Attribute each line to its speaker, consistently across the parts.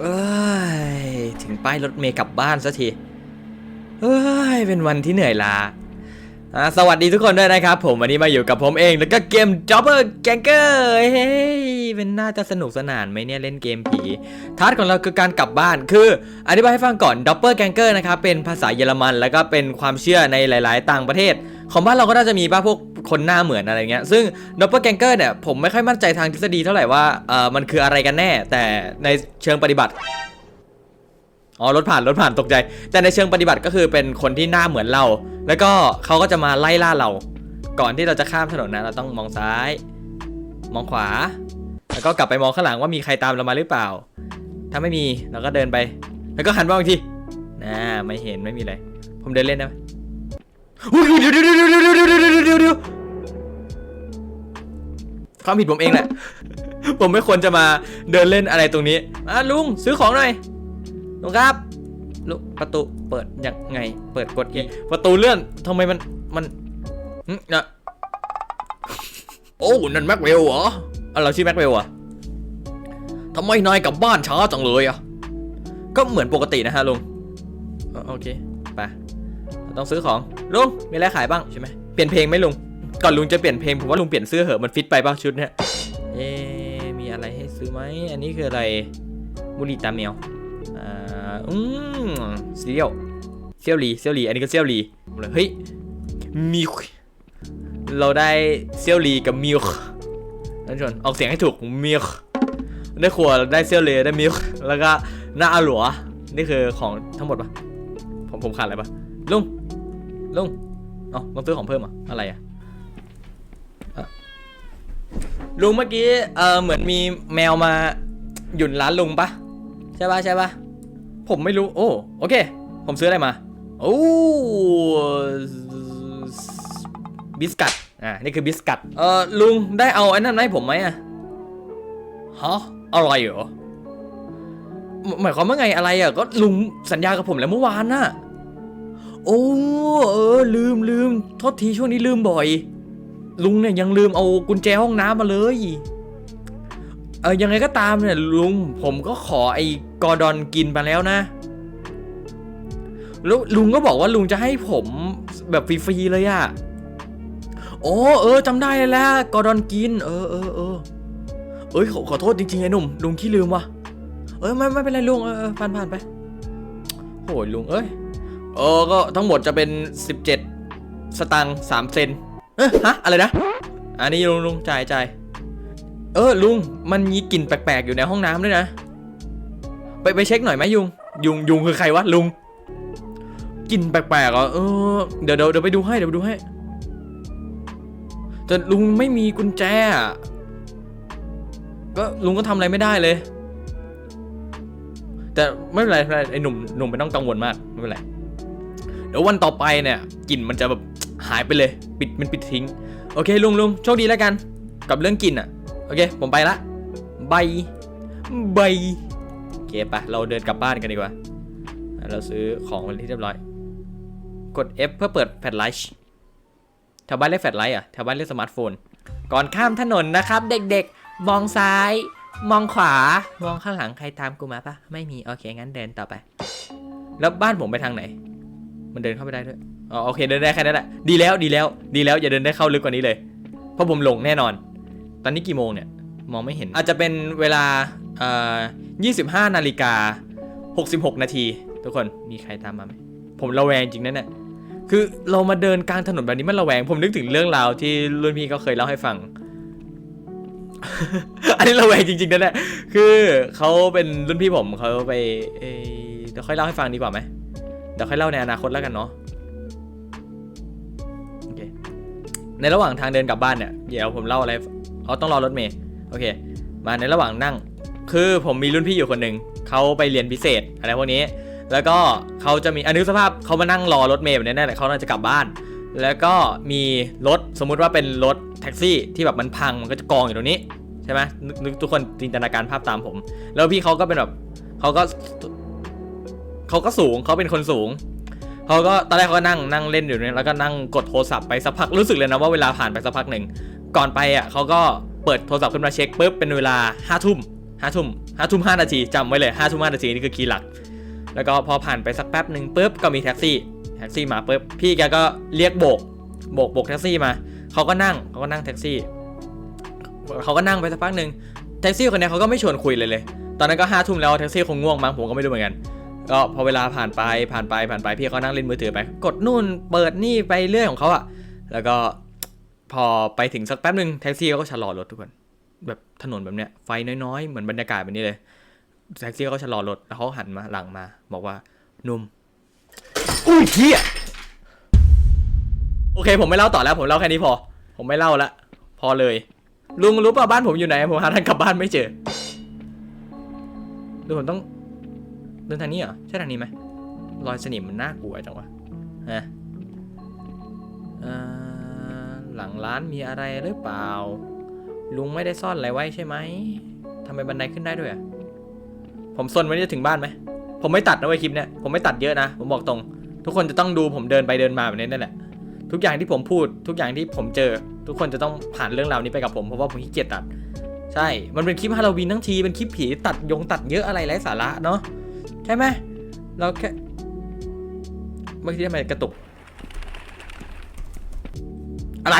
Speaker 1: เอ้ยถึงป้ายรถเมย์กลับบ้านสักทีเอ้ยเป็นวันที่เหนื่อยล้าสวัสดีทุกคนด้วยนะครับ ผมวันนี้มาอยู่กับผมเองแล้วก็เกม Jobber Ganger เฮ้ยเป็นน่าจะสนุกสนานไหมเนี่ยเล่นเกมผีทัสของเราคือการกลับบ้านคืออธิบายให้ฟังก่อน Dopper Ganger นะครับเป็นภาษาเยอรมัน แล้วก็เป็นความเชื่อในหลาย ๆ ต่างประเทศ ของบ้านเราก็น่าจะมีบ้าพวกคนหน้าเหมือนอะไรเงี้ย ซึ่ง Doppelganger เนี่ยผมไม่ค่อยมั่นใจทางทฤษฎีเท่าไหร่ว่าเออมันคืออะไรกันแน่ แต่ในเชิงปฏิบัติ อ๋อรถผ่านรถผ่านตกใจ แต่ในเชิงปฏิบัติก็คือเป็นคนที่หน้าเหมือนเรา แล้วก็เขาก็จะมาไล่ล่าเรา ก่อนที่เราจะข้ามถนนนะเราต้องมองซ้าย มองขวา แล้วก็กลับไปมองข้างหลังว่ามีใครตามเรามาหรือเปล่า ถ้าไม่มีเราก็เดินไป แล้วก็หันมาบางทีน่าไม่เห็นไม่มีอะไร ผมเดินเล่นได้ไหม อุ๊ยเดี๋ยวเดี๋ยวเดี๋ยวเดี๋ยวเดี๋ยวเดี๋ยวเดี๋ยวเดี๋ยวความผิดผมเองแหละ ผมไม่ควรจะมาเดินเล่นอะไรตรงนี้อะลุงซื้อของหน่อยลุงครับลุงประตูเปิดยังไง เปิดกดเองประตูเลื่อนทำไมมันมันหึนะโอ้นั่นแม็กเวลเหรออะเราชื่อแม็กเวลอะทำไมนายกลับบ้านช้าจังเลยอะก็เหมือนปกตินะฮะลุงโอเคไป ต้องซื้อของลุงมีอะไรขายบ้างใช่ไหมเปลี่ยนเพลงไหมลุงก่อนลุงจะเปลี่ยนเพลงผมว่าลุงเปลี่ยนเสื้อเหอะมันฟิตไปป่ะชุดเนี้ยเอ๊มีอะไรให้ซื้อไหมอันนี้คืออะไรบุหรี่ตาแมวอ่าอืมเซียวเซียวหลีเซียวหลีอันนี้ก็เซียวหลีเลยเฮ้ยมิวเราได้เซียวหลีกับมิวท่านชมออกเสียงให้ถูกมิวได้ขวดได้เซียวหลีได้มิวแล้วก็หน้าอหลัวนี่คือของทั้งหมดปะผมผมขาดอะไรปะลุง ลุงเอ๋อต้องซื้อของเพิ่มอะอะไรอะลุงเมื่อกี้เออเหมือนมีแมวมาหยุ่นร้านลุงปะใช่ปะใช่ปะผมไม่รู้โอ้โอเค ผมซื้ออะไรมาโอ้บิสกัตอ่านี่คือบิสกัตเออลุงได้เอาไอ้นั่นให้ผมไหมอะฮะอะไรเหรอหมหมายความว่าไงอะไรอะก็ลุงสัญญากับผมแล้วเมื่อวานน่ะ โอ้เออลืมลืมโทษทีช่วงนี้ลืมบ่อย ลุงเนี่ยยังลืมเอากุญแจห้องน้ำมาเลยเออยังไงก็ตามเนี่ยลุงผมก็ขอไอ้กอร์ดอนกินไปแล้วนะแล้วลุงก็บอกว่าลุงจะให้ผมแบบฟรีๆเลยอะโอ้เออจำได้แล้วกอร์ดอนกิน เออเออเออเอ้ยขอขอโทษจริงๆไอ้หนุ่มลุงที่ลืมวะเออไม่ไม่เป็นไรลุงเออผ่านผ่านไปโอ้ยลุงเอ้ย เออก็ทั้งหมดจะเป็น 17 สตังค์3เซนเอ๊ะฮะ อะไรนะ อันนี้ลุงลุงจ่ายจ่ายเออลุงมันมีกลิ่นแปลกๆอยู่ในห้องน้ำด้วยนะ ไปไปเช็คหน่อยไหมยุง ยุงยุงคือใครวะลุงกลิ่นแปลกๆเหรอเออเดี๋ยวเดี๋ยวเดี๋ยวไปดูให้เดี๋ยวไปดูให้แต่ลุงไม่มีกุญแจก็ลุงก็ทำอะไรไม่ได้เลย แต่ไม่เป็นไรไม่เป็นไรไอ้หนุ่มหนุ่มไม่ต้องกังวลมากไม่เป็นไร เดี๋ยววันต่อไปเนี่ยกลิ่นมันจะแบบหายไปเลย ปิดมันปิดทิ้ง โอเคลุงลุงโชคดีแล้วกัน กับเรื่องกลิ่นอะ โอเค ผมไปละบายบายโอเคปะเราเดินกลับบ้านกันดีกว่า เราซื้อของวันที่เรียบร้อย กด F เพื่อเปิดแฟลชไลท์แถวบ้านเรียกแฟลชไลท์อะแถวบ้านเรียกสมาร์ทโฟน ก่อนข้ามถนนนะครับ เด็กๆ มองซ้าย มองขวา มองข้างหลังใครตามกูมาปะไม่มี โอเค งั้นเดินต่อไป แล้วบ้านผมไปทางไหน มันเดินเข้าไปได้ด้วยอ๋อโอเคเดินได้แค่นั้นแหละดีแล้วดีแล้วดีแล้วอย่าเดินได้เข้าลึกกว่านี้เลย เพราะผมหลงแน่นอน ตอนนี้กี่โมงเนี่ยมองไม่เห็น อาจจะเป็นเวลาเอ่อ25นาฬิกา66 นาที ทุกคนมีใครตามมาไหมผมระแวงจริงนั่นแหละคือเรามาเดินกลางถนนแบบนี้มันระแวง ผมนึกถึงเรื่องราวที่รุ่นพี่เขาเคยเล่าให้ฟัง อันนี้ระแวงจริงๆนั่นแหละคือเขาเป็นรุ่นพี่ผมเขาไปเอ่อเดี๋ยวค่อยเล่าให้ฟังดีกว่าไหม เดี๋ยวค่อยเล่าในอนาคตแล้วกันเนาะโอเคในระหว่างทางเดินกลับบ้านเนี่ยเดี๋ยวผมเล่าอะไรเขาต้องรอรถเมย์โอเค มาในระหว่างนั่ง คือผมมีรุ่นพี่อยู่คนหนึ่งเขาไปเรียนพิเศษอะไรพวกนี้ แล้วก็เขาจะมีอันนึกสภาพเขามานั่งรอรถเมย์แบบนี้แหละเขาน่าจะกลับบ้าน แล้วก็มีรถสมมุติว่าเป็นรถแท็กซี่ที่แบบมันพังมันก็จะกองอยู่ตรงนี้ใช่ไหมนึกทุกคนจินตนาการภาพตามผม แล้วพี่เขาก็เป็นแบบเขาก็ เขาก็สูงเขาเป็นคนสูงเขาก็ตอนแรกเขาก็นั่งนั่งเล่นอยู่เนี่ยแล้วก็นั่งกดโทรศัพท์ไปสักพักรู้สึกเลยนะว่าเวลาผ่านไปสักพักหนึ่งก่อนไปอะเขาก็เปิดโทรศัพท์ขึ้นมาเช็คปุ๊บเป็นเวลาห้าทุ่มห้าทุ่มห้าทุ่มห้านาทีจำไว้เลยห้าทุ่มห้านาทีนี่คือคีย์หลัก แล้วก็พอผ่านไปสักแป๊บหนึ่งปุ๊บก็มีแท็กซี่แท็กซี่มาปุ๊บพี่แกก็เรียกโบกโบกโบกแท็กซี่มาเขาก็นั่งเขาก็นั่งแท็กซี่เขาก็นั่งไปสักพักหนึ่งแท็กซี่คนนี้เขาก็ไม่ชวนคุยเลยเลย ตอนนั้นก็ห้าทุ่มแล้วแท็กซี่คงง่วงมั้งผมก็ไม่รู้เหมือนกัน ก็พอเวลาผ่านไปผ่านไปผ่านไปพี่ก็นั่งเล่นมือถือไป กดนู่นเปิดนี่ไปเรื่อยของเขาอะแล้วก็พอไปถึงสักแป๊บหนึ่งแท็กซี่เขาก็ชะลอรถทุกคน แบบถนนแบบเนี้ยไฟน้อยๆ เหมือนบรรยากาศแบบนี้เลยแท็กซี่เขาก็ชะลอรถแล้วเขาหันมาหลังมา บอกว่านุ่มอุ้ยเฮียโอเค ผมไม่เล่าต่อแล้ว ผมเล่าแค่นี้พอ ผมไม่เล่าละพอเลย ลุงรู้ป่ะบ้านผมอยู่ไหนผมหาทางกลับบ้านไม่เจอดูผมต้อง เดินทางนี้เหรอ ใช่ทางนี้ไหมรอยสนิมมันน่ากลัวจังวะฮะหลังร้านมีอะไรหรือเปล่า ลุงไม่ได้ซ่อนอะไรไว้ใช่ไหมทำไมบันไดขึ้นได้ด้วยอะผมซนไว้จะถึงบ้านไหม ผมไม่ตัดนะเว้ยคลิปเนี้ยผมไม่ตัดเยอะนะ ผมบอกตรง ทุกคนจะต้องดูผมเดินไปเดินมาแบบนี้นั่นแหละ ทุกอย่างที่ผมพูด ทุกอย่างที่ผมเจอ ทุกคนจะต้องผ่านเรื่องราวนี้ไปกับผม เพราะว่าผมขี้เกียจตัด ใช่ มันเป็นคลิปฮาโลวีนทั้งที เป็นคลิปผีตัดยงตัดเยอะอะไรไร้สาระเนาะ ใช่ไหมเราแค่เมื่อกี้ทำไมกระตุก อะไร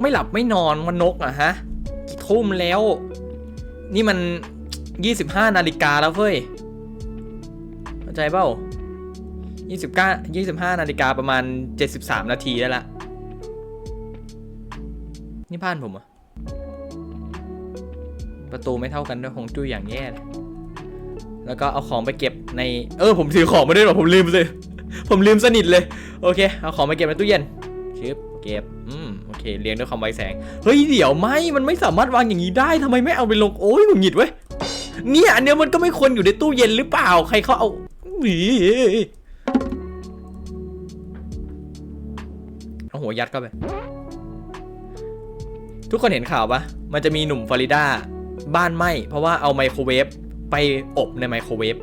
Speaker 1: ไม่หลับไม่นอนวันนกอะฮะกี่ทุ่มแล้ว นี่มัน 25 นาฬิกาแล้วเฟ้ยเข้าใจเปล่า29 25 นาฬิกาประมาณ 73 นาทีได้ละนี่บ้านผมอะประตูไม่เท่ากันด้วยคงจุ้ยอย่างแย่เลย แล้วก็เอาของไปเก็บในเออผมถือของมาด้วยหรอผมลืมเลยผมลืมสนิทเลยโอเคเอาของไปเก็บในตู้เย็นชึบเก็บอืมโอเคเรียงด้วยความไวแสงเฮ้ยเดี๋ยวไม่มันไม่สามารถวางอย่างนี้ได้ทำไมไม่เอาไปลงโอ้ยหงุดหงิดเว้ยเนี่ยอันเนี้ยมันก็ไม่ควรอยู่ในตู้เย็นหรือเปล่าใครเขาเอาหนีเอาหัวยัดเข้าไปทุกคนเห็นข่าวปะมันจะมีหนุ่มฟลอริดาบ้านไหมเพราะว่าเอาไมโครเวฟ ไปอบในไมโครเวฟ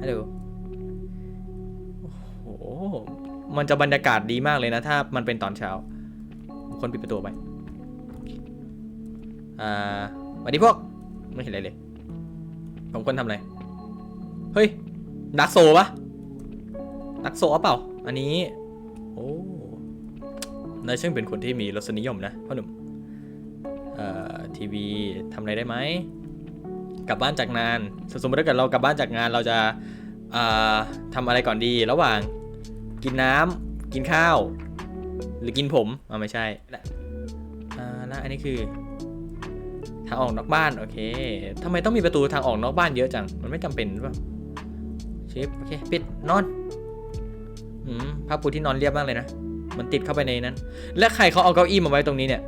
Speaker 1: ฮัลโหลโอ้โห มันจะบรรยากาศดีมากเลยนะ ถ้ามันเป็นตอนเช้า คนปิดประตูไป อ่าสวัสดีพวก ไม่เห็นอะไรเลย ผมควรทำอะไร เฮ้ย ดักโซปะดักโซเปล่า อันนี้ โอ้นายช่างเป็นคนที่มีรสนิยมนะพ่อหนุ่ม เอ่อ ทีวีทำอะไรได้ไหม กลับบ้านจากงาน สมมติถ้าเกิดเรากลับบ้านจากงานเราจะเอ่อทำอะไรก่อนดี ระหว่างกินน้ำกินข้าว หรือกินผมอ่าไม่ใช่แล้วอันนี้คือ ทางออกนอกบ้านโอเคทำไมต้องมีประตูทางออกนอกบ้านเยอะจัง มันไม่จำเป็นหรือเปล่าชิปโอเคปิดนอนอืมผ้าปูที่นอนเรียบมากเลยนะมันติดเข้าไปในนั้น และใครเขาเอาเก้าอี้มาไว้ตรงนี้เนี่ย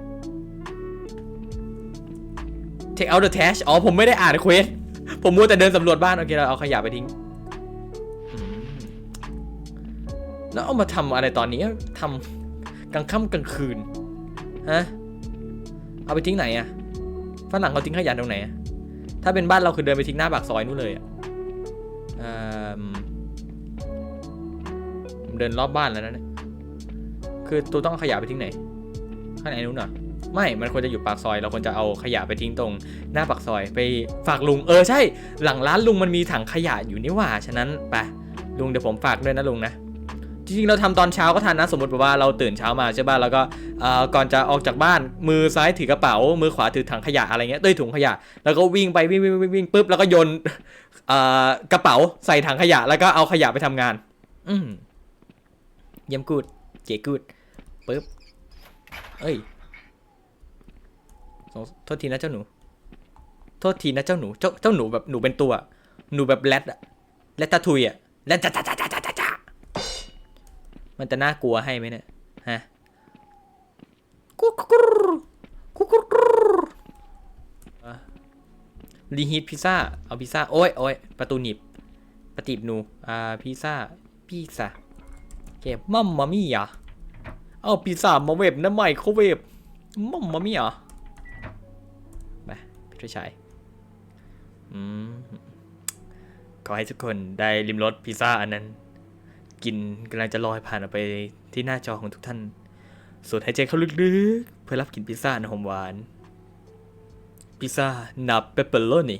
Speaker 1: take out the trash อ๋อ ผมไม่ได้อ่านเควส ผมมัวแต่เดินสำรวจบ้าน โอเค เราเอาขยะไปทิ้ง แล้วเอามาทำอะไรตอนนี้ทำกลางค่ำกลางคืน ฮะ เอาไปทิ้งไหนอะฝรั่งเขาทิ้งขยะตรงไหน ถ้าเป็นบ้านเราคือเดินไปทิ้งหน้าปากซอยนู่นเลยอะเอิ่มผมเดินรอบบ้านแล้วนะเนี่ย คือตัวต้องขยะไปทิ้งไหน ข้างในนู้นเหรอ ไม่มันควรจะอยู่ปากซอย เราควรจะเอาขยะไปทิ้งตรง หน้าปากซอยไปฝากลุง เออใช่ หลังร้านลุงมันมีถังขยะอยู่นี่หว่า ฉะนั้นไปลุงเดี๋ยวผมฝากด้วยนะลุงนะ จริงๆเราทำตอนเช้าก็ทันนะ สมมติแบบว่าเราตื่นเช้ามาใช่ป่ะ แล้วก็ก่อนจะออกจากบ้าน มือซ้ายถือกระเป๋า มือขวาถือถังขยะอะไรเงี้ยเต้ยถุงขยะ แล้วก็วิ่งไปวิ่งวิ่งวิ่งวิ่งปุ๊บ แล้วก็โยนกระเป๋าใส่ถังขยะ แล้วก็เอาขยะไปทำงาน อืมเยี่ยมกูด เจ๋กูดปุ๊บ เอ้ย โทษทีนะเจ้าหนู โทษทีนะเจ้าหนู เจ้าเจ้าหนูแบบหนูเป็นตัว หนูแบบแรดอะแรดตาทุยอะแรดจ้าจ้าจ้าจ้าจ้าจ้ามันจะน่ากลัวให้ไหมเนี่ย ฮะกุ๊กกุ๊กกุ๊กกุ๊กรีฮีทพิซซ่า เอาพิซซ่า โอ้ยโอ้ยประตูหนีบประตีบหนู อ่า พิซซ่า พิซซ่าเก็บมัมมามี่อะเอาพิซซ่ามาเวฟน้ำไมโครเวฟมัมมามี่อะ ช่วยชายอืมขอให้ทุกคนได้ริมรสพิซซ่าอันนั้น กินกำลังจะลอยผ่านออกไปที่หน้าจอของทุกท่านสูดหายใจเข้าลึกๆ เพื่อรับกินพิซซ่าหอมหวาน พิซซ่านับเปปเปอโรนี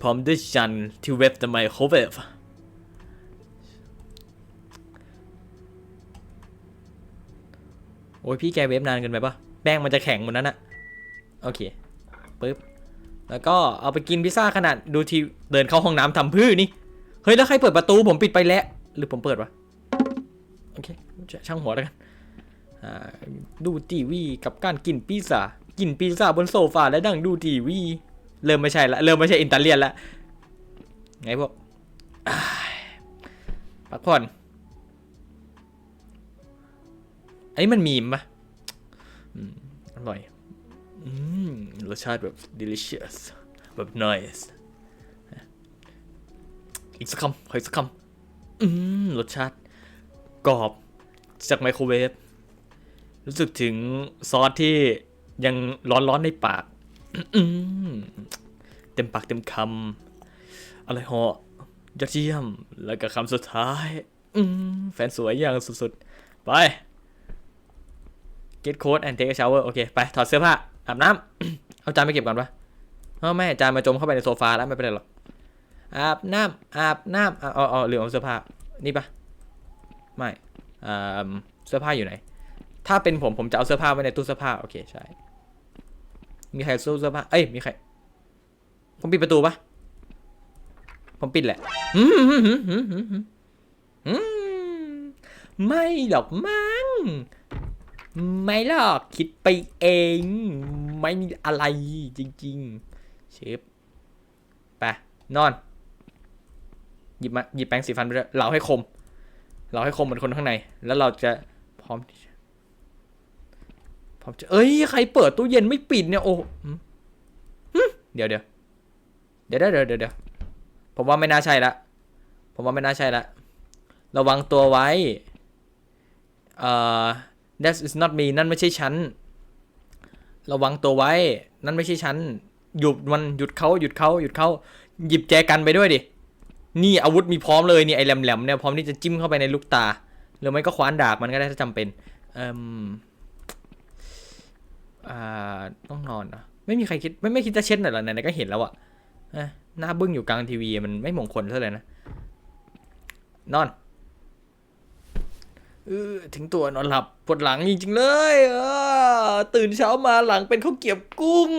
Speaker 1: พร้อมด้วยจันที่เว็บในไมโครเวฟโอ้ยพี่แกเวฟนานเกินไปปะแป้งมันจะแข็งหมดนั้นอะโอเคปึ๊บ แล้วก็เอาไปกินพิซซ่าขนาดดูทีเดินเข้าห้องน้ำทำพื้นี่ เฮ้ยแล้วใครเปิดประตูผมปิดไปแล้ว หรือผมเปิดวะ โอเคช่างหัวแล้วกันดูทีวีกับการกินพิซซ่า กินพิซซ่าบนโซฟาและนั่งดูทีวี เริ่มไม่ใช่ละ เริ่มไม่ใช่อิตาเลียนละ ไงพวกพักผ่อน อันนี้มันมีมปะอร่อย อืมรสชาติแบบ delicious แบบ nice อีกสักคำขออีกสักคำอืมรสชาติกรอบจากไมโครเวฟรู้สึกถึงซอสที่ยังร้อนๆในปากเต็มปากเต็มคำอะไรเหาะยอดเยี่ยม แล้วก็คำสุดท้ายแฟนสวยอย่างสุดๆ ไป get coat and take a shower โอเค ไป ถอดเสื้อผ้า อาบน้ำเอาจานไปเก็บก่อนปะเอาแม่จานมาจมเข้าไปในโซฟาแล้วไม่เป็นไรหรอก อาบน้ำอาบน้ำเอาเอาเอาลืมเอาเสื้อผ้า นี่ปะไม่อ่าเสื้อผ้าอยู่ไหน ถ้าเป็นผมผมจะเอาเสื้อผ้าไว้ในตู้เสื้อผ้าโอเคใช่ มีใครสู้เสื้อผ้า เอ้ยมีใคร ผมปิดประตูปะผมปิดแหละไม่หรอกมั้ง ไม่หรอกคิดไปเอง ไม่มีอะไรจริง ๆ เชฟไปนอน หยิบมาหยิบแปรงสีฟันไปด้วยเราให้คม เราให้คมเหมือนคนข้างใน แล้วเราจะพร้อมจะพร้อมจะเอ้ยใครเปิดตู้เย็นไม่ปิดเนี่ยโอ้เดี๋ยวเดี๋ยวเดี๋ยวเดี๋ยวเดี๋ยวเดี๋ยวเดี๋ยวผมว่าไม่น่าใช่ละผมว่าไม่น่าใช่ละระวังตัวไว้ เอ่อ that is not me นั่นไม่ใช่ฉัน ระวังตัวไว้ นั่นไม่ใช่ฉัน หยุดมันหยุดเขาหยุดเขาหยุดเขาหยิบแจกันไปด้วยดิ นี่อาวุธมีพร้อมเลยนี่ไอ้แหลมๆเนี่ยพร้อมที่จะจิ้มเข้าไปในลูกตา หรือไม่ก็คว้านดาบมันก็ได้ถ้าจำเป็นเอ่มอ่าต้องนอนเหรอไม่มีใครคิดไม่ไม่คิดจะเช็ดหน่อยหรอไหนๆก็เห็นแล้วอะหน้าบึ้งอยู่กลางทีวีมันไม่มงคลเท่าไหร่นะ นอน เออถึงตัวนอนหลับปวดหลังจริงๆเลยเออตื่นเช้ามาหลังเป็นข้าวเกรียบกุ้ง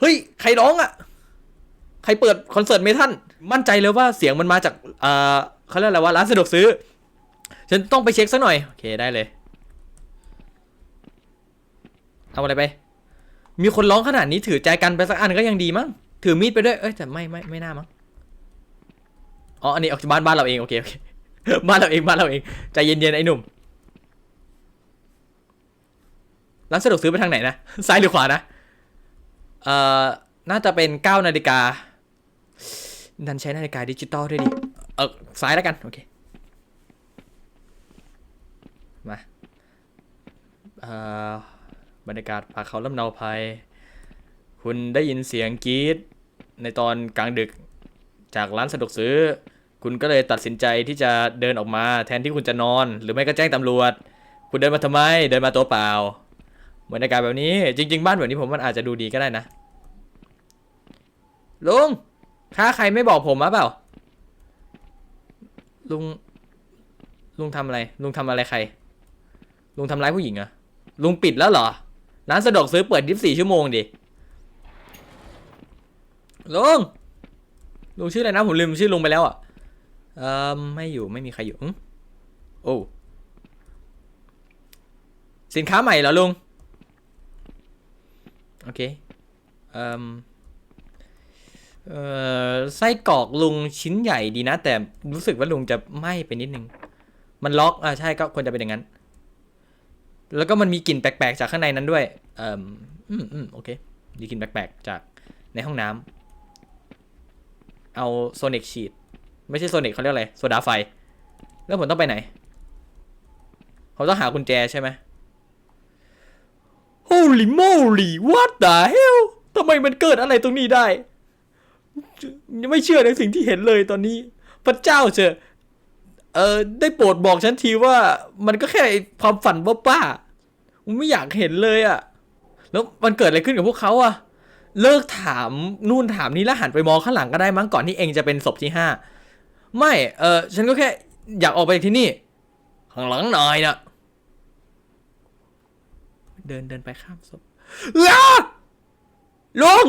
Speaker 1: เฮ้ย ใครร้องอะ ใครเปิดคอนเสิร์ตเมทัลมั่นใจเลยว่าเสียงมันมาจากเออเขาเรียกอะไรว่าร้านสะดวกซื้อ ฉันต้องไปเช็คสักหน่อย โอเคได้เลยเอาอะไรไป มีคนร้องขนาดนี้ถือใจกันไปสักอันก็ยังดีมั้งถือมีดไปด้วยเอ้ยแต่ไม่ไม่ไม่น่ามั้ง อ๋อ อันนี้ออกจากบ้านบ้านเราเองโอเคโอเค บ้านเราเองบ้านเราเองใจเย็นๆไอ้หนุ่ม ร้านสะดวกซื้อไปทางไหนนะ ซ้ายหรือขวานะ เอ่อ น่าจะเป็นเก้านาฬิกาดันใช้นาฬิกาดิจิตอลด้วยดิ เออซ้ายแล้วกันโอเค มา เอ่อ บรรยากาศป่าเขาลำเนาภัย คุณได้ยินเสียงกรี๊ดในตอนกลางดึกจากร้านสะดวกซื้อ คุณก็เลยตัดสินใจที่จะเดินออกมาแทนที่คุณจะนอน หรือไม่ก็แจ้งตำรวจ คุณเดินมาทำไม เดินมาตัวเปล่าบรรยากาศแบบนี้ จริง ๆ บ้านแบบนี้ผมมันอาจจะดูดีก็ได้นะลุงค่าใครไม่บอกผมมาเปล่า ลุง ลุงทำอะไร ลุงทำอะไรใคร ลุงทำร้ายผู้หญิงอะลุงปิดแล้วเหรอร้านสะดวกซื้อเปิด 24 ชั่วโมงดิ ลุง ลุงชื่ออะไรนะ ผมลืมชื่อลุงไปแล้วอะ เอ่อไม่อยู่ไม่มีใครอยู่อื้อโอ้สินค้าใหม่เหรอลุง โอเคเอ่อเอ่อไส้กรอกลุงชิ้นใหญ่ดีนะ แต่รู้สึกว่าลุงจะไหม้ไปนิดนึง มันล็อกอ่าใช่ก็ควรจะเป็นอย่างนั้น แล้วก็มันมีกลิ่นแปลกๆจากข้างในนั้นด้วย เอ่ออืมอืมโอเคมีกลิ่นแปลกๆจากในห้องน้ำเอาโซนิกฉีด ไม่ใช่โซนิกเขาเรียกอะไรโซดาไฟ แล้วผมต้องไปไหน ผมต้องหากุญแจใช่ไหม Holy moly what the hell ทำไมมันเกิดอะไรตรงนี้ได้ ไม่เชื่อในสิ่งที่เห็นเลยตอนนี้ พระเจ้าเจอเออได้โปรดบอกฉันทีว่ามันก็แค่ความฝันบ้าๆผมไม่อยากเห็นเลยอะแล้วมันเกิดอะไรขึ้นกับพวกเขาอะเลิกถามนู่นถามนี่แล้วหันไปมองข้างหลังก็ได้มั้งก่อนที่เองจะเป็นศพที่ห้า ไม่ เออฉันก็แค่อยากออกไปจากที่นี่ ข้างหลังหน่อยนะเดินเดินไปข้ามศพอ้าลุง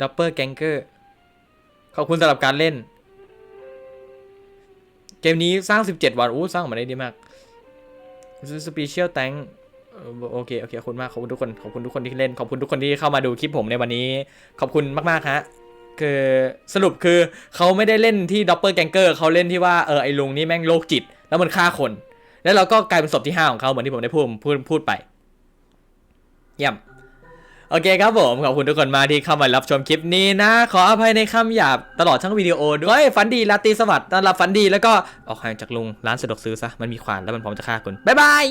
Speaker 1: ดับเบิลแกงเกอร์ ขอบคุณสำหรับการเล่น เกมนี้สร้าง 17 วันอู้สร้างออกมาได้ดีมากสเปเชียลแตงโอเค โอเค ขอบคุณมาก ขอบคุณทุกคน ขอบคุณทุกคนที่เล่น ขอบคุณทุกคนที่เข้ามาดูคลิปผมในวันนี้ ขอบคุณมาก ๆ ฮะ คือสรุปคือเขาไม่ได้เล่นที่ด็อปเปอร์แกงเกอร์เขาเล่นที่ว่าเออไอ้ลุงนี่แม่งโรคจิต แล้วมันฆ่าคน แล้วเราก็กลายเป็นศพที่ 5 ของเขาเหมือนที่ผมได้พูดพูดพูดไปเยี่ยมโอเคครับผม ขอบคุณทุกคนมากที่เข้ามารับชมคลิปนี้นะ ขออภัยในคำหยาบตลอดทั้งวิดีโอด้วยฝันดีลาตรีสวัสดิ์ต้อนรับฝันดีแล้วก็ออกห่างจากลุงร้านสะดวกซื้อซะมันมีขวานแล้วมันพร้อมจะฆ่าคุณบ๊ายบาย